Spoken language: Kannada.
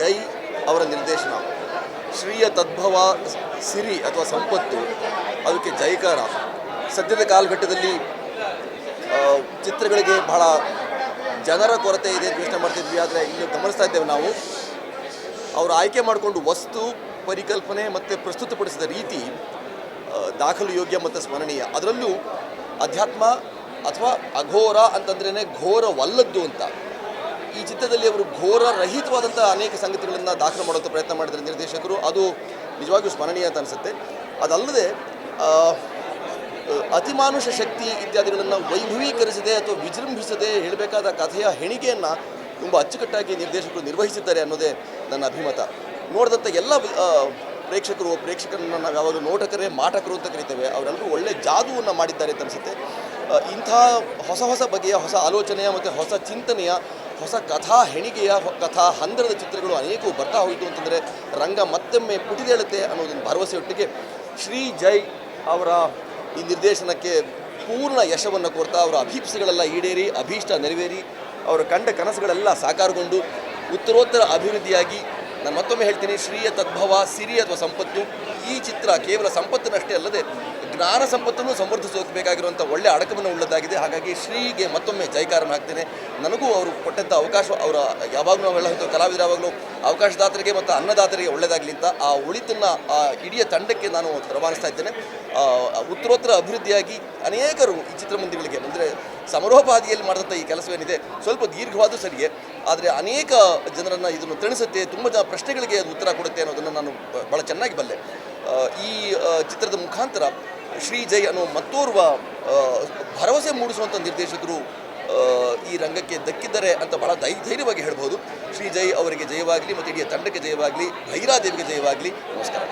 ಜೈ ಅವರ ನಿರ್ದೇಶನ. ಶ್ರೀಯ ತದ್ಭವ ಸಿರಿ ಅಥವಾ ಸಂಪತ್ತು, ಅದಕ್ಕೆ ಜೈಕಾರ. ಸದ್ಯದ ಕಾಲಘಟ್ಟದಲ್ಲಿ ಚಿತ್ರಗಳಿಗೆ ಬಹಳ ಜನರ ಕೊರತೆ ಇದೆ ಯೋಚನೆ ಮಾಡ್ತಿದ್ವಿ, ಆದರೆ ಇಲ್ಲಿ ಗಮನಿಸ್ತಾ ಇದ್ದೇವೆ ನಾವು. ಅವರು ಆಯ್ಕೆ ಮಾಡಿಕೊಂಡು ವಸ್ತು, ಪರಿಕಲ್ಪನೆ ಮತ್ತು ಪ್ರಸ್ತುತಪಡಿಸಿದ ರೀತಿ ದಾಖಲು ಯೋಗ್ಯ ಮತ್ತು ಸ್ಮರಣೀಯ. ಅದರಲ್ಲೂ ಅಧ್ಯಾತ್ಮ ಅಥವಾ ಅಘೋರ ಅಂತಂದ್ರೇ ಘೋರವಲ್ಲದ್ದು ಅಂತ. ಈ ಚಿತ್ರದಲ್ಲಿ ಅವರು ಘೋರ ರಹಿತವಾದಂಥ ಅನೇಕ ಸಂಗತಿಗಳನ್ನು ದಾಖಲು ಮಾಡೋಕ್ಕೆ ಪ್ರಯತ್ನ ಮಾಡಿದ್ರು ನಿರ್ದೇಶಕರು. ಅದು ನಿಜವಾಗಿಯೂ ಸ್ಮರಣೀಯ ಅಂತ ಅನಿಸುತ್ತೆ. ಅದಲ್ಲದೆ ಅತಿಮಾನುಷ ಶಕ್ತಿ ಇತ್ಯಾದಿಗಳನ್ನು ವೈಭವೀಕರಿಸದೆ ಅಥವಾ ವಿಜೃಂಭಿಸದೆ ಹೇಳಬೇಕಾದ ಕಥೆಯ ಹೆಣಿಗೆಯನ್ನು ತುಂಬ ಅಚ್ಚುಕಟ್ಟಾಗಿ ನಿರ್ದೇಶಕರು ನಿರ್ವಹಿಸಿದ್ದಾರೆ ಅನ್ನೋದೇ ನನ್ನ ಅಭಿಮತ. ನೋಡಿದಂಥ ಎಲ್ಲ ಪ್ರೇಕ್ಷಕರು, ಪ್ರೇಕ್ಷಕರನ್ನು ನಾವು ಯಾವಾಗಲೂ ನೋಟಕರೇ, ಮಾಟಕರು ಅಂತ ಕರಿತೇವೆ. ಅವರೆಲ್ಲರೂ ಒಳ್ಳೆ ಜಾದುವನ್ನು ಮಾಡಿದ್ದಾರೆ ಅಂತ ಅನಿಸುತ್ತೆ. ಇಂಥ ಹೊಸ ಹೊಸ ಬಗೆಯ, ಹೊಸ ಆಲೋಚನೆಯ ಮತ್ತು ಹೊಸ ಚಿಂತನೆಯ ಹೊಸ ಕಥಾ ಹೆಣಿಗೆಯ ಕಥಾ ಹಂದರದ ಚಿತ್ರಗಳು ಅನೇಕವು ಬರ್ತಾ ಹೋಯಿತು ಅಂತಂದರೆ ರಂಗ ಮತ್ತೊಮ್ಮೆ ಪುಟಿದೇಳುತ್ತೆ ಅನ್ನೋದೊಂದು ಭರವಸೆಯೊಟ್ಟಿಗೆ ಶ್ರೀ ಜೈ ಅವರ ಈ ನಿರ್ದೇಶನಕ್ಕೆ ಪೂರ್ಣ ಯಶವನ್ನು ಕೊಡ್ತಾ ಅವರ ಅಭೀಪ್ಸೆಗಳೆಲ್ಲ ಈಡೇರಿ, ಅಭೀಷ್ಟ ನೆರವೇರಿ, ಅವರ ಕಂಡ ಕನಸುಗಳೆಲ್ಲ ಸಾಕಾರಗೊಂಡು ಉತ್ತರೋತ್ತರ ಅಭಿವೃದ್ಧಿಯಾಗಿ ನಾನು ಮತ್ತೊಮ್ಮೆ ಹೇಳ್ತೀನಿ, ಶ್ರೀಯ ತದ್ಭವ ಸಿರಿ ಅಥವಾ ಸಂಪತ್ತು ಈ ಚಿತ್ರ ಕೇವಲ ಸಂಪತ್ತಿನಷ್ಟೇ ಅಲ್ಲದೆ, ಜ್ಞಾನ ಸಂಪತ್ತನ್ನು ಸಂವರ್ಧಿಸಬೇಕಾಗಿರುವಂಥ ಒಳ್ಳೆ ಅಡಕವನ್ನು ಉಳ್ಳದಾಗಿದೆ ಹಾಗಾಗಿ ಶ್ರೀಗೆ ಮತ್ತೊಮ್ಮೆ ಜೈಕಾರನ ಹಾಕ್ತೇನೆ. ನನಗೂ ಅವರು ಕೊಟ್ಟಂಥ ಅವಕಾಶ, ಅವರ ಯಾವಾಗಲೂ ನಾವೆಲ್ಲ ಕಲಾವಿದರ ಯಾವಾಗಲೂ ಅವಕಾಶದಾತರಿಗೆ ಮತ್ತು ಅನ್ನದಾತರಿಗೆ ಒಳ್ಳೆಯದಾಗಲಿ ಅಂತ ಆ ಉಳಿತನ್ನು, ಆ ಇಡೀ ತಂಡಕ್ಕೆ ನಾನು ರವಾನಿಸ್ತಾ ಇದ್ದೇನೆ. ಉತ್ತರೋತ್ತರ ಅಭಿವೃದ್ಧಿಯಾಗಿ ಅನೇಕರು ಈ ಚಿತ್ರಮಂದಿಗಳಿಗೆ ಅಂದರೆ ಸಮರೋಪಾದಿಯಲ್ಲಿ ಮಾಡಿದಂಥ ಈ ಕೆಲಸವೇನಿದೆ, ಸ್ವಲ್ಪ ದೀರ್ಘವಾದ ಸರಿಯೇ, ಆದರೆ ಅನೇಕ ಜನರನ್ನು ಇದನ್ನು ತಿಳಿಸುತ್ತೆ ತುಂಬ ಜನ ಪ್ರಶ್ನೆಗಳಿಗೆ ಅದು ಉತ್ತರ ಕೊಡುತ್ತೆ ಅನ್ನೋದನ್ನು ನಾನು ಭಾಳ ಚೆನ್ನಾಗಿ ಬಲ್ಲೆ. ಈ ಚಿತ್ರದ ಮುಖಾಂತರ ಶ್ರೀ ಜೈ ಅನ್ನೋ ಮತ್ತೋರ್ವ ಭರವಸೆ ಮೂಡಿಸುವಂಥ ನಿರ್ದೇಶಕರು ಈ ರಂಗಕ್ಕೆ ದಕ್ಕಿದ್ದಾರೆ ಅಂತ ಬಹಳ ಧೈ, ಧೈರ್ಯವಾಗಿ ಹೇಳ್ಬೋದು ಶ್ರೀ ಜೈ ಅವರಿಗೆ ಜಯವಾಗಲಿ, ಮತ್ತು ಇಡೀ ತಂಡಕ್ಕೆ ಜಯವಾಗಲಿ, ಭೈರಾದೇವಿಗೆ ಜಯವಾಗಲಿ. ನಮಸ್ಕಾರ.